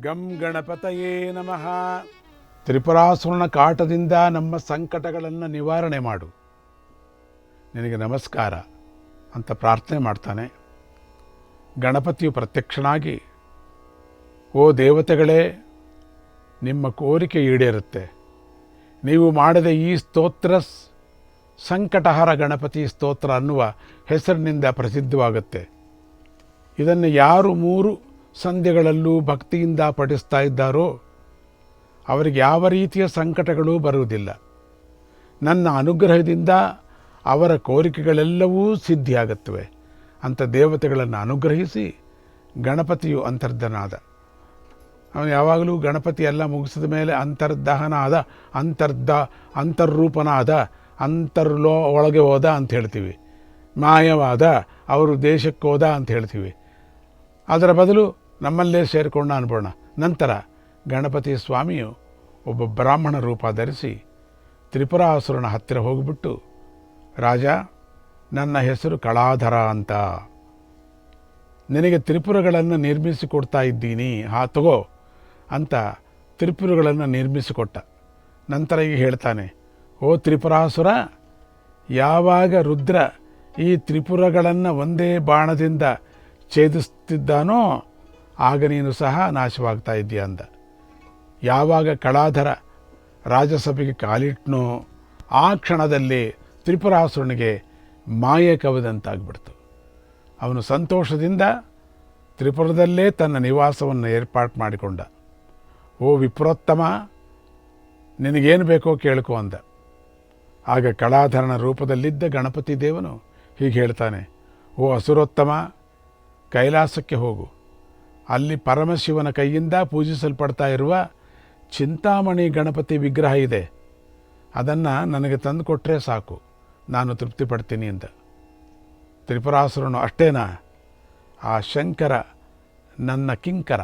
ಗಂ ಗಣಪತಯೇ ನಮಃ. ತ್ರಿಪುರಾಸುರನ ಕಾಟದಿಂದ ನಮ್ಮ ಸಂಕಟಗಳನ್ನು ನಿವಾರಣೆ ಮಾಡು. ನಿನಗೆ ನಮಸ್ಕಾರ ಅಂತ ಪ್ರಾರ್ಥನೆ ಮಾಡ್ತಾನೆ. ಗಣಪತಿಯು ಪ್ರತ್ಯಕ್ಷನಾಗಿ, ಓ ದೇವತೆಗಳೇ, ನಿಮ್ಮ ಕೋರಿಕೆ ಈಡೇರುತ್ತೆ. ನೀವು ಮಾಡಿದ ಈ ಸ್ತೋತ್ರ ಸಂಕಟಹರ ಗಣಪತಿ ಸ್ತೋತ್ರ ಅನ್ನುವ ಹೆಸರಿನಿಂದ ಪ್ರಸಿದ್ಧವಾಗುತ್ತೆ. ಇದನ್ನು ಯಾರು ಮೂರು ಸಂಧ್ಯಗಳಲ್ಲೂ ಭಕ್ತಿಯಿಂದ ಪಠಿಸ್ತಾ ಇದ್ದಾರೋ, ಅವರಿಗೆ ಯಾವ ರೀತಿಯ ಸಂಕಟಗಳು ಬರುವುದಿಲ್ಲ. ನನ್ನ ಅನುಗ್ರಹದಿಂದ ಅವರ ಕೋರಿಕೆಗಳೆಲ್ಲವೂ ಸಿದ್ಧಿಯಾಗುತ್ತವೆ. ಅಂತ ದೇವತೆಗಳನ್ನು ಅನುಗ್ರಹಿಸಿ ಗಣಪತಿಯು ಅಂತರ್ಧನಾದ. ಅವನು ಯಾವಾಗಲೂ ಗಣಪತಿ ಎಲ್ಲ ಮುಗಿಸಿದ ಮೇಲೆ ಅಂತರ್ದಹನ ಆದ ಅಂತರ್ದ, ಅಂತರ್ರೂಪನಾದ, ಅಂತರ್ಲೋ ಒಳಗೆ ಹೋದ ಅಂತ ಹೇಳ್ತೀವಿ. ಮಾಯವಾದ, ಅವರು ದೇಶಕ್ಕೆ ಹೋದ ಅಂತ ಹೇಳ್ತೀವಿ. ಅದರ ಬದಲು ನಮ್ಮಲ್ಲೇ ಸೇರಿಕೊಂಡ ಅನ್ಬೋಣ. ನಂತರ ಗಣಪತಿ ಸ್ವಾಮಿಯು ಒಬ್ಬ ಬ್ರಾಹ್ಮಣ ರೂಪ ಧರಿಸಿ ತ್ರಿಪುರಾಸುರನ ಹತ್ತಿರ ಹೋಗಿಬಿಟ್ಟು, ರಾಜ, ನನ್ನ ಹೆಸರು ಕಳಾಧರ ಅಂತ. ನಿನಗೆ ತ್ರಿಪುರಗಳನ್ನು ನಿರ್ಮಿಸಿಕೊಡ್ತಾ ಇದ್ದೀನಿ. ಹಾ, ತಗೋ ಅಂತ ತ್ರಿಪುರಗಳನ್ನು ನಿರ್ಮಿಸಿಕೊಟ್ಟ. ನಂತರ ಈಗ ಹೇಳ್ತಾನೆ, ಓ ತ್ರಿಪುರಾಸುರ, ಯಾವಾಗ ರುದ್ರ ಈ ತ್ರಿಪುರಗಳನ್ನು ಒಂದೇ ಬಾಣದಿಂದ ಛೇದಿಸ್ತಿದ್ದಾನೋ ಆಗ ನೀನು ಸಹ ನಾಶವಾಗ್ತಾ ಇದ್ದೀಯ ಅಂದ. ಯಾವಾಗ ಕಳಾಧರ ರಾಜಸಭೆಗೆ ಕಾಲಿಟ್ನೋ ಆ ಕ್ಷಣದಲ್ಲಿ ತ್ರಿಪುರಾಸುರನಿಗೆ ಮಾಯೆ ಕವಿದಂತಾಗ್ಬಿಡ್ತು. ಅವನು ಸಂತೋಷದಿಂದ ತ್ರಿಪುರದಲ್ಲೇ ತನ್ನ ನಿವಾಸವನ್ನು ಏರ್ಪಾಟ್ ಮಾಡಿಕೊಂಡ. ಓ ವಿಪ್ರೋತ್ತಮ, ನಿನಗೇನು ಬೇಕೋ ಕೇಳ್ಕೊ ಅಂದ. ಆಗ ಕಳಾಧರನ ರೂಪದಲ್ಲಿದ್ದ ಗಣಪತಿ ದೇವನು ಹೀಗೆ ಹೇಳ್ತಾನೆ, ಓ ಅಸುರೋತ್ತಮ, ಕೈಲಾಸಕ್ಕೆ ಹೋಗು. ಅಲ್ಲಿ ಪರಮಶಿವನ ಕೈಯಿಂದ ಪೂಜಿಸಲ್ಪಡ್ತಾ ಇರುವ ಚಿಂತಾಮಣಿ ಗಣಪತಿ ವಿಗ್ರಹ ಇದೆ. ಅದನ್ನು ನನಗೆ ತಂದು ಕೊಟ್ಟರೆ ಸಾಕು. ನಾನು ತೃಪ್ತಿ ಪಡ್ತೀನಿ ಅಂತ. ತ್ರಿಪುರಾಸುರನು ಅಷ್ಟೇನಾ? ಆ ಶಂಕರ ನನ್ನ ಕಿಂಕರ.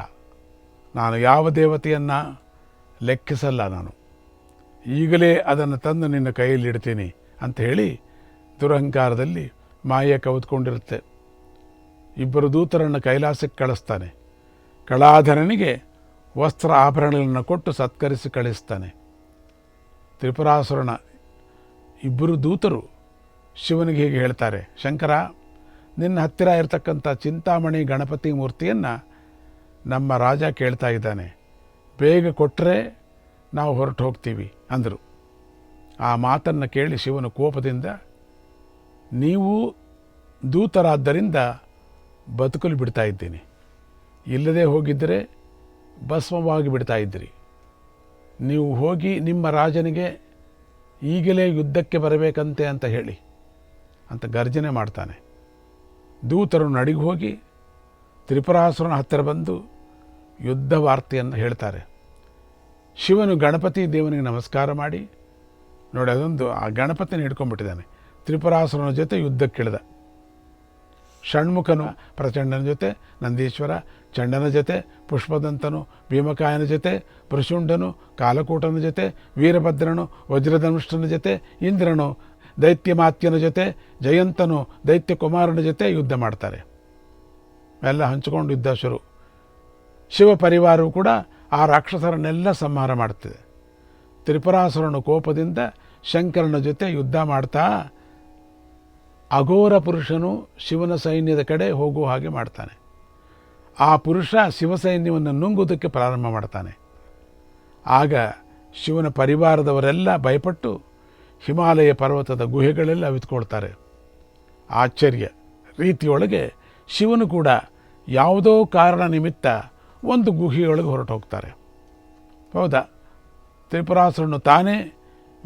ನಾನು ಯಾವ ದೇವತೆಯನ್ನು ಲೆಕ್ಕಿಸಲ್ಲ ನಾನು. ಈಗಲೇ ಅದನ್ನು ತಂದು ನಿನ್ನ ಕೈಯಲ್ಲಿ ಇಡ್ತೀನಿ ಅಂತ ಹೇಳಿ ದುರಹಂಕಾರದಲ್ಲಿ ಮಾಯ ಕವಿದುಕೊಂಡಿರುತ್ತೆ ಇಬ್ಬರು ದೂತರನ್ನು ಕೈಲಾಸಕ್ಕೆ ಕಳಿಸ್ತಾನೆ. ಕಳಾಧರನಿಗೆ ವಸ್ತ್ರ ಆಭರಣಗಳನ್ನು ಕೊಟ್ಟು ಸತ್ಕರಿಸಿ ಕಳಿಸ್ತಾನೆ. ತ್ರಿಪುರಾಸುರನ ಇಬ್ಬರು ದೂತರು ಶಿವನಿಗೆ ಹೀಗೆ ಹೇಳ್ತಾರೆ, ಶಂಕರ, ನಿನ್ನ ಹತ್ತಿರ ಇರತಕ್ಕಂಥ ಚಿಂತಾಮಣಿ ಗಣಪತಿ ಮೂರ್ತಿಯನ್ನು ನಮ್ಮ ರಾಜ ಕೇಳ್ತಾ ಇದ್ದಾನೆ. ಬೇಗ ಕೊಟ್ಟರೆ ನಾವು ಹೊರಟು ಹೋಗ್ತೀವಿ, ಅಂದರು. ಆ ಮಾತನ್ನು ಕೇಳಿ ಶಿವನ ಕೋಪದಿಂದ, ನೀವು ದೂತರಾದ್ದರಿಂದ ಬದುಕಲು ಬಿಡ್ತಾ ಇದ್ದೀನಿ. ಇಲ್ಲದೆ ಹೋಗಿದ್ದರೆ ಭಸ್ಮವಾಗಿ ಬಿಡ್ತಾ ಇದ್ದಿರಿ. ನೀವು ಹೋಗಿ ನಿಮ್ಮ ರಾಜನಿಗೆ ಈಗಲೇ ಯುದ್ಧಕ್ಕೆ ಬರಬೇಕಂತೆ ಅಂತ ಹೇಳಿ ಅಂತ ಗರ್ಜನೆ ಮಾಡ್ತಾನೆ. ದೂತರು ನಡಿಗೆ ಹೋಗಿ ತ್ರಿಪುರಾಸುರನ ಹತ್ತಿರ ಬಂದು ಯುದ್ಧ ವಾರ್ತೆಯನ್ನು ಹೇಳ್ತಾರೆ. ಶಿವನು ಗಣಪತಿ ದೇವನಿಗೆ ನಮಸ್ಕಾರ ಮಾಡಿ, ನೋಡಿ ಅದೊಂದು ಆ ಗಣಪತಿನ ಹಿಡ್ಕೊಂಡ್ಬಿಟ್ಟಿದ್ದಾನೆ. ತ್ರಿಪುರಾಸುರನ ಜೊತೆ ಯುದ್ಧಕ್ಕಿಳಿದ. ಷಣ್ಮುಖನು ಪ್ರಚಂಡನ ಜೊತೆ, ನಂದೀಶ್ವರ ಚಂಡನ ಜೊತೆ, ಪುಷ್ಪದಂತನು ಭೀಮಕಾಯನ ಜೊತೆ ಪುರುಷುಂಡನು ಕಾಲಕೂಟನ ಜೊತೆ, ವೀರಭದ್ರನು ವಜ್ರಧನುಷ್ಠನ ಜೊತೆ, ಇಂದ್ರನು ದೈತ್ಯಮಾತ್ಯನ ಜೊತೆ, ಜಯಂತನು ದೈತ್ಯ ಕುಮಾರನ ಜೊತೆ ಯುದ್ಧ ಮಾಡ್ತಾರೆ. ಎಲ್ಲ ಹಂಚಿಕೊಂಡು ಯುದ್ಧ ಶುರು. ಶಿವ ಪರಿವಾರವು ಕೂಡ ಆ ರಾಕ್ಷಸರನ್ನೆಲ್ಲ ಸಂಹಾರ ಮಾಡ್ತಿದೆ. ತ್ರಿಪುರಾಸುರನ ಕೋಪದಿಂದ ಶಂಕರನ ಜೊತೆ ಯುದ್ಧ ಮಾಡ್ತಾ ಅಘೋರ ಪುರುಷನು ಶಿವನ ಸೈನ್ಯದ ಕಡೆ ಹೋಗುವ ಹಾಗೆ ಮಾಡ್ತಾನೆ. ಆ ಪುರುಷ ಶಿವ ಸೈನ್ಯವನ್ನು ನುಂಗುವುದಕ್ಕೆ ಪ್ರಾರಂಭ ಮಾಡ್ತಾನೆ. ಆಗ ಶಿವನ ಪರಿವಾರದವರೆಲ್ಲ ಭಯಪಟ್ಟು ಹಿಮಾಲಯ ಪರ್ವತದ ಗುಹೆಗಳೆಲ್ಲ ಅವಿತ್ಕೊಳ್ತಾರೆ. ಆಶ್ಚರ್ಯ. ರೀತಿಯೊಳಗೆ ಶಿವನು ಕೂಡ ಯಾವುದೋ ಕಾರಣ ನಿಮಿತ್ತ ಒಂದು ಗುಹೆಯೊಳಗೆ ಹೊರಟು ಹೋಗ್ತಾರೆ ಹೌದಾ? ತ್ರಿಪುರಾಸುರನು ತಾನೇ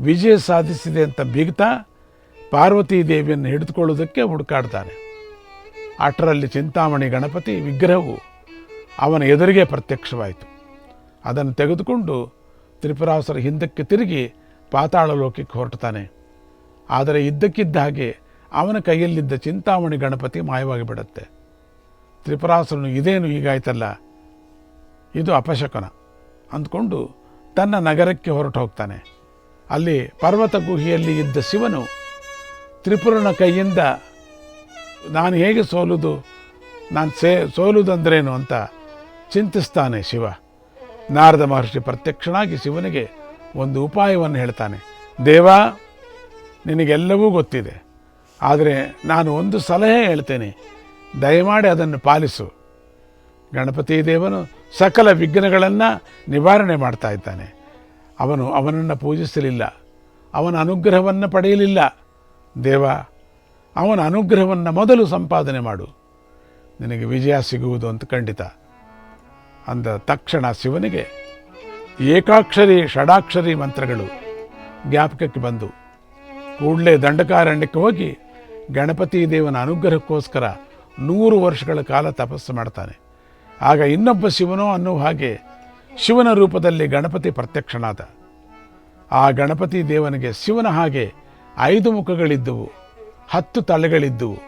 ವಿಜಯ ಸಾಧಿಸಿದೆ ಅಂತ ಬೀಗ್ತಾ ಪಾರ್ವತೀ ದೇವಿಯನ್ನು ಹಿಡಿದುಕೊಳ್ಳುವುದಕ್ಕೆ ಹುಡುಕಾಡ್ತಾನೆ. ಅಟರಲ್ಲಿ ಚಿಂತಾಮಣಿ ಗಣಪತಿ ವಿಗ್ರಹವು ಅವನ ಎದುರಿಗೆ ಪ್ರತ್ಯಕ್ಷವಾಯಿತು. ಅದನ್ನು ತೆಗೆದುಕೊಂಡು ತ್ರಿಪುರಾಸುರ ಹಿಂದಕ್ಕೆ ತಿರುಗಿ ಪಾತಾಳ ಲೋಕಕ್ಕೆ ಹೊರಟುತ್ತಾನೆ. ಆದರೆ ಇದ್ದಕ್ಕಿದ್ದ ಹಾಗೆ ಅವನ ಕೈಯಲ್ಲಿದ್ದ ಚಿಂತಾಮಣಿ ಗಣಪತಿ ಮಾಯವಾಗಿ ಬಿಡುತ್ತೆ. ತ್ರಿಪುರಾಸುರನು, ಇದೇನು ಈಗಾಯ್ತಲ್ಲ ಇದು ಅಪಶಕನ. ಅಂದ್ಕೊಂಡು ತನ್ನ ನಗರಕ್ಕೆ ಹೊರಟು ಹೋಗ್ತಾನೆ. ಅಲ್ಲಿ ಪರ್ವತ ಗುಹೆಯಲ್ಲಿ ಇದ್ದ ಶಿವನು ತ್ರಿಪುರನ ಕೈಯಿಂದ ನಾನು ಹೇಗೆ ಸೋಲುದು, ನಾನು ಸೇ, ಸೋಲುದಂದ್ರೇನು ಅಂತ ಚಿಂತಿಸ್ತಾನೆ ಶಿವ. ನಾರದ ಮಹರ್ಷಿ ಪ್ರತ್ಯಕ್ಷನಾಗಿ ಶಿವನಿಗೆ ಒಂದು ಉಪಾಯವನ್ನು ಹೇಳ್ತಾನೆ. ದೇವ, ನಿನಗೆಲ್ಲವೂ ಗೊತ್ತಿದೆ, ಆದರೆ ನಾನು ಒಂದು ಸಲಹೆ ಹೇಳ್ತೇನೆ. ದಯಮಾಡಿ ಅದನ್ನು ಪಾಲಿಸು. ಗಣಪತಿ ದೇವನು ಸಕಲ ವಿಘ್ನಗಳನ್ನು ನಿವಾರಣೆ ಮಾಡ್ತಾ ಇದ್ದಾನೆ. ಅವನು ಅವನನ್ನು ಪೂಜಿಸಲಿಲ್ಲ. ಅವನ ಅನುಗ್ರಹವನ್ನು ಪಡೆಯಲಿಲ್ಲ. ದೇವ, ಅವನ ಅನುಗ್ರಹವನ್ನು ಮೊದಲು ಸಂಪಾದನೆ ಮಾಡು. ನಿನಗೆ ವಿಜಯ ಸಿಗುವುದು ಅಂತ ಖಂಡಿತ. ಅಂದ ತಕ್ಷಣ ಶಿವನಿಗೆ ಏಕಾಕ್ಷರಿ, ಷಡಾಕ್ಷರಿ ಮಂತ್ರಗಳು ಜ್ಞಾಪಕಕ್ಕೆ ಬಂದು. ಕೂಡಲೇ ದಂಡಕಾರಣ್ಯಕ್ಕೆ ಹೋಗಿ ಗಣಪತಿ ದೇವನ ಅನುಗ್ರಹಕ್ಕೋಸ್ಕರ ನೂರು ವರ್ಷಗಳ ಕಾಲ ತಪಸ್ಸು ಮಾಡ್ತಾನೆ. ಆಗ ಇನ್ನೊಬ್ಬ ಶಿವನೋ ಅನ್ನೋ ಹಾಗೆ ಶಿವನ ರೂಪದಲ್ಲಿ ಗಣಪತಿ ಪ್ರತ್ಯಕ್ಷನಾದ. ಆ ಗಣಪತಿ ದೇವನಿಗೆ ಶಿವನ ಹಾಗೆ ಐದು ಮುಖಗಳಿದ್ದುವು, ಹತ್ತು ತಲೆಗಳಿದ್ದುವು.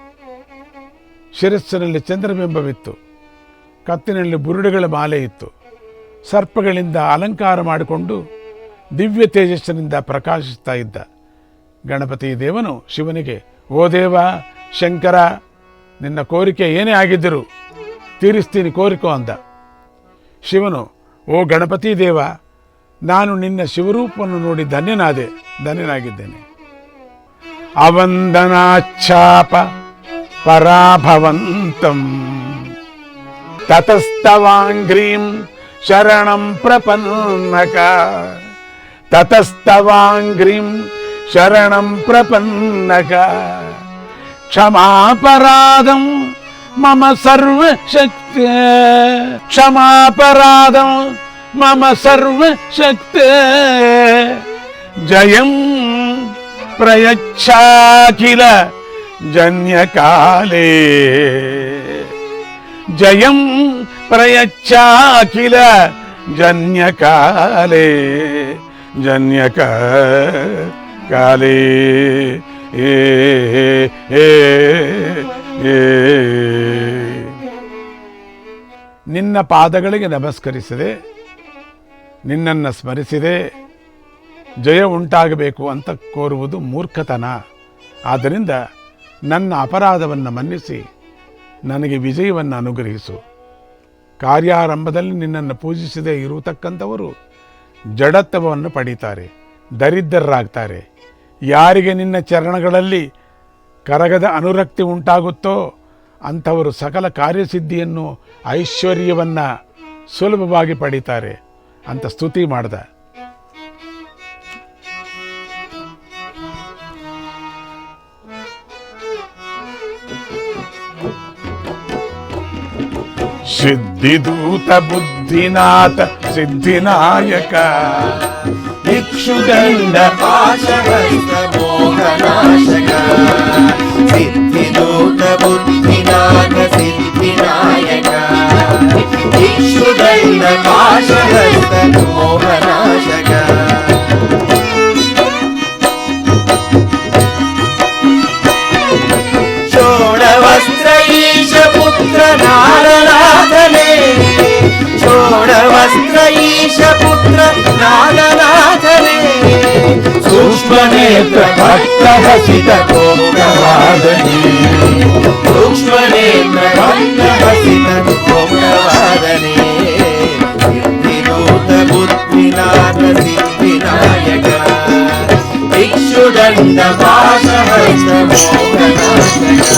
ಶಿರಸ್ಸಿನಲ್ಲಿ ಚಂದ್ರಬಿಂಬವಿತ್ತು, ಕತ್ತಿನಲ್ಲಿ ಬುರುಡೆಗಳ ಮಾಲೆ ಇತ್ತು ಸರ್ಪಗಳಿಂದ ಅಲಂಕಾರ ಮಾಡಿಕೊಂಡು ದಿವ್ಯ ತೇಜಸ್ಸಿನಿಂದ ಪ್ರಕಾಶಿಸ್ತಾ ಇದ್ದ. ಗಣಪತಿ ದೇವನು ಶಿವನಿಗೆ, ಓ ದೇವ, ಶಂಕರ, ನಿನ್ನ ಕೋರಿಕೆ ಏನೇ ಆಗಿದ್ದರೂ ತೀರಿಸ್ತೀನಿ, ಕೋರಿಕೋ ಅಂದ. ಶಿವನು, ಓ ಗಣಪತಿ ದೇವ, ನಾನು ನಿನ್ನ ಶಿವರೂಪವನ್ನು ನೋಡಿ ಧನ್ಯನಾದೆ, ಧನ್ಯನಾಗಿದ್ದೇನೆ. अवन्दनाच्छाप पराभवन्तम् ततस्तवाङ्घ्रीं शरणं प्रपन्नक ततस्तवाङ्घ्रीं शरणं प्रपन्नक क्षमापराधं मम सर्वशक्ति क्षमापराधं मम सर्वशक्ते जयम् ಪ್ರಯಚ್ಛಾಖಿಲ ಜನ್ಯಕಾಲೇ. ಜಯಂ ಪ್ರಯಚ್ಛಾಖಿಲ ಜನ್ಯಕ ಕಾಲೇ. ಏ ಏ ಏ ನಿನ್ನ ಪಾದಗಳಿಗೆ ನಮಸ್ಕರಿಸಿದೆ. ನಿನ್ನನ್ನು ಸ್ಮರಿಸಿದೆ. ಜಯ ಉಂಟಾಗಬೇಕು ಅಂತ ಕೋರುವುದು ಮೂರ್ಖತನ. ಆದ್ದರಿಂದ ನನ್ನ ಅಪರಾಧವನ್ನು ಮನ್ನಿಸಿ, ನನಗೆ ವಿಜಯವನ್ನು ಅನುಗ್ರಹಿಸು. ಕಾರ್ಯಾರಂಭದಲ್ಲಿ ನಿನ್ನನ್ನು ಪೂಜಿಸದೇ ಇರತಕ್ಕಂಥವರು ಜಡತ್ವವನ್ನು ಪಡೀತಾರೆ, ದರಿದ್ರರಾಗ್ತಾರೆ. ಯಾರಿಗೆ ನಿನ್ನ ಚರಣಗಳಲ್ಲಿ ಕರಗದ ಅನುರಕ್ತಿ ಉಂಟಾಗುತ್ತೋ ಅಂಥವರು ಸಕಲ ಕಾರ್ಯಸಿದ್ಧಿಯನ್ನು ಐಶ್ವರ್ಯವನ್ನು ಸುಲಭವಾಗಿ ಪಡೀತಾರೆ ಅಂತ ಸ್ತುತಿ ಮಾಡ್ದ. సిద్ధిదూత బుద్ధినాథ సిద్ధినాయక. దిక్షుదండ సిద్ధిదూత బుద్ధినాథ సిద్ధినాయక. రుక్ష్మణేత భక్త హసిత కోమవాదని రుక్ష్మణేత భక్త హసిత కోమవాదని సిద్ధినూత బుద్ధినాథ సిద్ధినాయక. భిక్షుదండ పాశహస్త మోహనాయక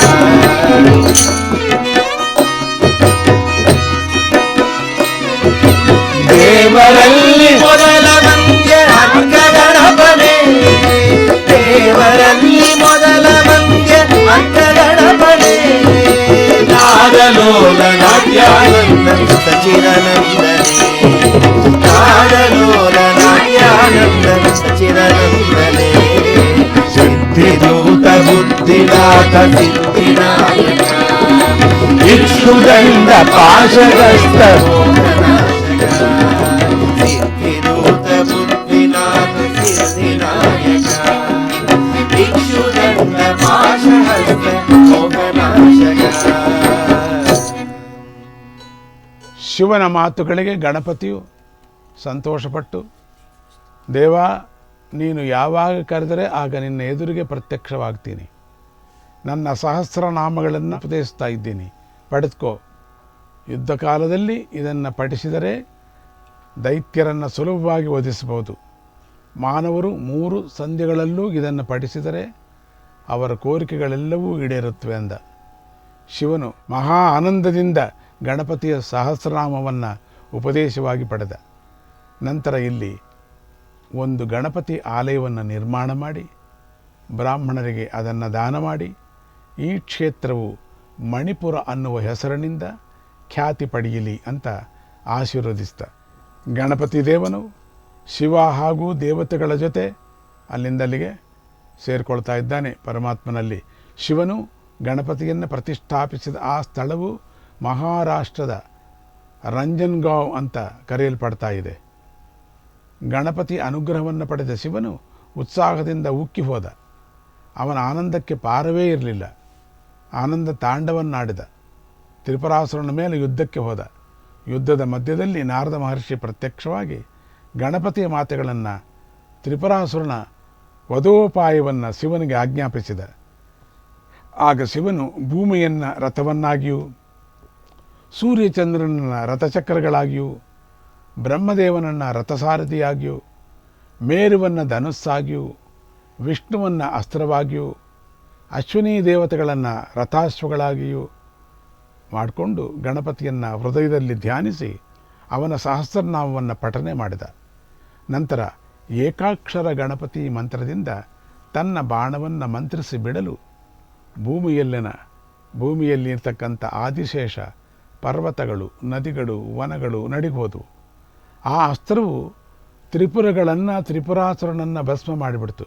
సచిదానందనే కాడలోల నాట్యానందన సచిదానందనే సిద్ధిదూత బుద్ధిదాత సిద్ధినాయక ఇక్షుదండ ಶಿವನ ಮಾತುಗಳಿಗೆ ಗಣಪತಿಯು ಸಂತೋಷಪಟ್ಟು, ದೇವ, ನೀನು ಯಾವಾಗ ಕರೆದರೆ ಆಗ ನಿನ್ನ ಎದುರಿಗೆ ಪ್ರತ್ಯಕ್ಷವಾಗ್ತೀನಿ. ನನ್ನ ಸಹಸ್ರನಾಮಗಳನ್ನು ಉಪದೇಶಿಸ್ತಾ ಇದ್ದೀನಿ. ಪಡೆದುಕೋ. ಯುದ್ಧ ಕಾಲದಲ್ಲಿ ಇದನ್ನು ಪಠಿಸಿದರೆ ದೈತ್ಯರನ್ನು ಸುಲಭವಾಗಿ ವಧಿಸಬಹುದು ಮಾನವರು ಮೂರು ಸಂಧ್ಯಗಳಲ್ಲೂ ಇದನ್ನು ಪಠಿಸಿದರೆ ಅವರ ಕೋರಿಕೆಗಳೆಲ್ಲವೂ ಈಡೇರುತ್ತವೆ ಅಂದ. ಶಿವನು ಮಹಾ ಆನಂದದಿಂದ ಗಣಪತಿಯ ಸಹಸ್ರನಾಮವನ್ನು ಉಪದೇಶವಾಗಿ ಪಡೆದ. ನಂತರ ಇಲ್ಲಿ ಒಂದು ಗಣಪತಿ ಆಲಯವನ್ನು ನಿರ್ಮಾಣ ಮಾಡಿ, ಬ್ರಾಹ್ಮಣರಿಗೆ ಅದನ್ನು ದಾನ ಮಾಡಿ, ಈ ಕ್ಷೇತ್ರವು ಮಣಿಪುರ ಅನ್ನುವ ಹೆಸರಿನಿಂದ ಖ್ಯಾತಿ ಪಡೆಯಲಿ ಅಂತ ಆಶೀರ್ವದಿಸ್ತ ಗಣಪತಿ ದೇವನು ಶಿವ ಹಾಗೂ ದೇವತೆಗಳ ಜೊತೆ ಅಲ್ಲಿಂದಲ್ಲಿಗೆ ಸೇರಿಕೊಳ್ತಾ ಇದ್ದಾನೆ. ಪರಮಾತ್ಮನಲ್ಲಿ ಶಿವನು ಗಣಪತಿಯನ್ನು ಪ್ರತಿಷ್ಠಾಪಿಸಿದ ಆ ಸ್ಥಳವು ಮಹಾರಾಷ್ಟ್ರದ ರಂಜನ್ಗಾಂವ್ ಅಂತ ಕರೆಯಲ್ಪಡ್ತಾ ಇದೆ. ಗಣಪತಿ ಅನುಗ್ರಹವನ್ನು ಪಡೆದ ಶಿವನು ಉತ್ಸಾಹದಿಂದ ಉಕ್ಕಿ ಹೋದ. ಅವನ ಆನಂದಕ್ಕೆ ಪಾರವೇ ಇರಲಿಲ್ಲ. ಆನಂದ ತಾಂಡವನ್ನಾಡಿದ. ತ್ರಿಪುರಾಸುರನ ಮೇಲೆ ಯುದ್ಧಕ್ಕೆ ಹೋದ. ಯುದ್ಧದ ಮಧ್ಯದಲ್ಲಿ ನಾರದ ಮಹರ್ಷಿ ಪ್ರತ್ಯಕ್ಷವಾಗಿ ಗಣಪತಿಯ ಮಾತುಗಳನ್ನು ತ್ರಿಪುರಾಸುರನ ವಧೋಪಾಯವನ್ನು ಶಿವನಿಗೆ ಆಜ್ಞಾಪಿಸಿದ. ಆಗ ಶಿವನು ಭೂಮಿಯನ್ನು ರಥವನ್ನಾಗಿಯೂ ಸೂರ್ಯಚಂದ್ರನನ್ನ ರಥಚಕ್ರಗಳಾಗಿಯೂ, ಬ್ರಹ್ಮದೇವನನ್ನು ರಥಸಾರಥಿಯಾಗಿಯೂ, ಮೇರುವನ್ನು ಧನುಸ್ಸಾಗಿಯೂ, ವಿಷ್ಣುವನ್ನು ಅಸ್ತ್ರವಾಗಿಯೂ, ಅಶ್ವಿನಿ ದೇವತೆಗಳನ್ನು ರಥಾಶ್ವಗಳಾಗಿಯೂ ಮಾಡಿಕೊಂಡು ಗಣಪತಿಯನ್ನು ಹೃದಯದಲ್ಲಿ ಧ್ಯಾನಿಸಿ ಅವನ ಸಹಸ್ರನಾಮವನ್ನು ಪಠನೆ ಮಾಡಿದ. ನಂತರ ಏಕಾಕ್ಷರ ಗಣಪತಿ ಮಂತ್ರದಿಂದ ತನ್ನ ಬಾಣವನ್ನು ಮಂತ್ರಿಸಿ ಬಿಡಲು ಭೂಮಿಯಲ್ಲಿನ, ಭೂಮಿಯಲ್ಲಿರ್ತಕ್ಕಂಥ ಆದಿಶೇಷ ಪರ್ವತಗಳು, ನದಿಗಳು, ವನಗಳು ನಡಿಗೋದವು ಆ ಅಸ್ತ್ರವು ತ್ರಿಪುರಗಳನ್ನು ತ್ರಿಪುರಾಸುರನನ್ನು ಭಸ್ಮ ಮಾಡಿಬಿಡ್ತು.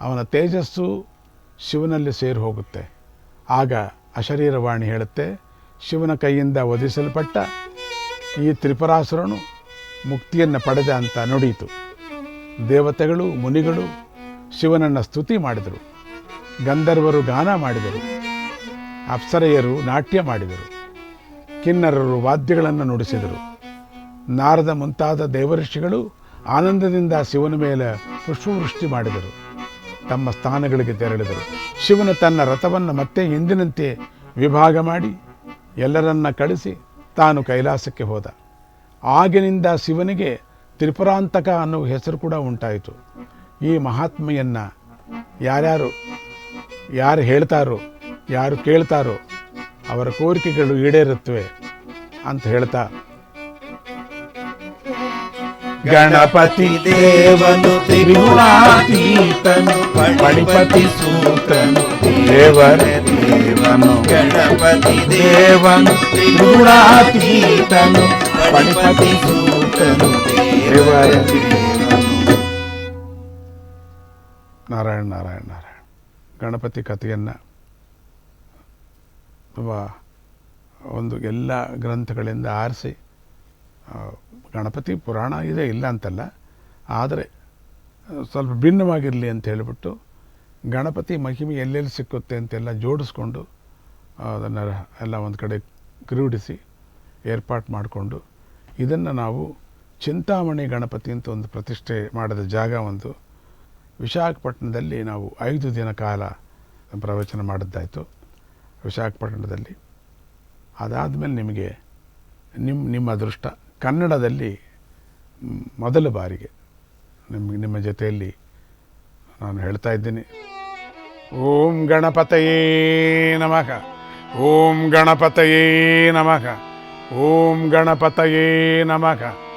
ಅವನ ತೇಜಸ್ಸು ಶಿವನಲ್ಲಿ ಸೇರಿ ಹೋಗುತ್ತೆ ಆಗ ಅಶರೀರವಾಣಿ ಹೇಳುತ್ತೆ, ಶಿವನ ಕೈಯಿಂದ ಒದಿಸಲ್ಪಟ್ಟ ಈ ತ್ರಿಪುರಾಸುರನು ಮುಕ್ತಿಯನ್ನು ಪಡೆದ ಅಂತ ನುಡಿಯಿತು. ದೇವತೆಗಳು, ಮುನಿಗಳು ಶಿವನನ್ನು ಸ್ತುತಿ ಮಾಡಿದರು. ಗಂಧರ್ವರು ಗಾನ ಮಾಡಿದರು. ಅಪ್ಸರೆಯರು ನಾಟ್ಯ ಮಾಡಿದರು. ಕಿನ್ನರರು ವಾದ್ಯಗಳನ್ನು ನುಡಿಸಿದರು. ನಾರದ ಮುಂತಾದ ದೇವಋಷಿಗಳು ಆನಂದದಿಂದ ಶಿವನ ಮೇಲೆ ಪುಷ್ಪವೃಷ್ಟಿ ಮಾಡಿದರು. ತಮ್ಮ ಸ್ಥಾನಗಳಿಗೆ ತೆರಳಿದರು. ಶಿವನು ತನ್ನ ರಥವನ್ನು ಮತ್ತೆ ಎಂದಿನಂತೆ ವಿಭಾಗ ಮಾಡಿ ಎಲ್ಲರನ್ನ ಕಳಿಸಿ ತಾನು ಕೈಲಾಸಕ್ಕೆ ಹೋದ. ಆಗಿನಿಂದ ಶಿವನಿಗೆ ತ್ರಿಪುರಾಂತಕ ಅನ್ನುವ ಹೆಸರು ಕೂಡ ಉಂಟಾಯಿತು. ಈ ಮಹಾತ್ಮೆಯನ್ನು ಯಾರ್ಯಾರು, ಯಾರು ಹೇಳ್ತಾರೋ, ಯಾರು ಕೇಳ್ತಾರೋ ಅವರ ಕೋರಿಕೆಗಳು ಈಡೇರುತ್ತವೆ ಅಂತ ಹೇಳ್ತಾ. ಗಣಪತಿ ದೇವನು ತ್ರಿಗುಣಾತೀತನು ಪಣಿಪತಿ ಸೂತನು ದೇವರ ದೇವನು ಗಣಪತಿ ದೇವನು ತ್ರಿಗುಣಾತೀತನು ಪಣಿಪತಿ ಸೂತನು ದೇವರ ದೇವನು ನಾರಾಯಣ ನಾರಾಯಣ ನಾರಾಯಣ. ಗಣಪತಿ ಕಥೆಯನ್ನು ಅಥವಾ ಒಂದು ಎಲ್ಲ ಗ್ರಂಥಗಳಿಂದ ಆರಿಸಿ ಗಣಪತಿ ಪುರಾಣ ಇದೆ, ಇಲ್ಲ ಅಂತಲ್ಲ. ಆದರೆ ಸ್ವಲ್ಪ ಭಿನ್ನವಾಗಿರಲಿ ಅಂತ ಹೇಳಿಬಿಟ್ಟು ಗಣಪತಿ ಮಹಿಮೆ ಎಲ್ಲೆಲ್ಲಿ ಸಿಕ್ಕುತ್ತೆ ಅಂತೆಲ್ಲ ಜೋಡಿಸ್ಕೊಂಡು ಅದನ್ನು ಎಲ್ಲ ಒಂದು ಕಡೆ ಕ್ರೀಡಿಸಿ ಏರ್ಪಾಟ್ ಮಾಡಿಕೊಂಡು, ಇದನ್ನು ನಾವು ಚಿಂತಾಮಣಿ ಗಣಪತಿ ಅಂತ ಒಂದು ಪ್ರತಿಷ್ಠೆ ಮಾಡಿದ ಜಾಗ ಒಂದು ವಿಶಾಖಪಟ್ಟಣದಲ್ಲಿ ನಾವು ಐದು ದಿನ ಕಾಲ ಪ್ರವಚನ ಮಾಡಿದ್ದಾಯಿತು. ವಿಶಾಖಪಟ್ಟಣದಲ್ಲಿ. ಅದಾದಮೇಲೆ ನಿಮಗೆ ನಿಮ್ಮ ನಿಮ್ಮ ಅದೃಷ್ಟ. ಕನ್ನಡದಲ್ಲಿ ಮೊದಲ ಬಾರಿಗೆ ನಿಮಗೆ ನಿಮ್ಮ ಜೊತೆಯಲ್ಲಿ ನಾನು ಹೇಳ್ತಾ ಇದ್ದೀನಿ. ಓಂ ಗಣಪತಯೇ ನಮಃ. ಓಂ ಗಣಪತಯೇ ನಮಃ. ಓಂ ಗಣಪತಯೇ ನಮಃ.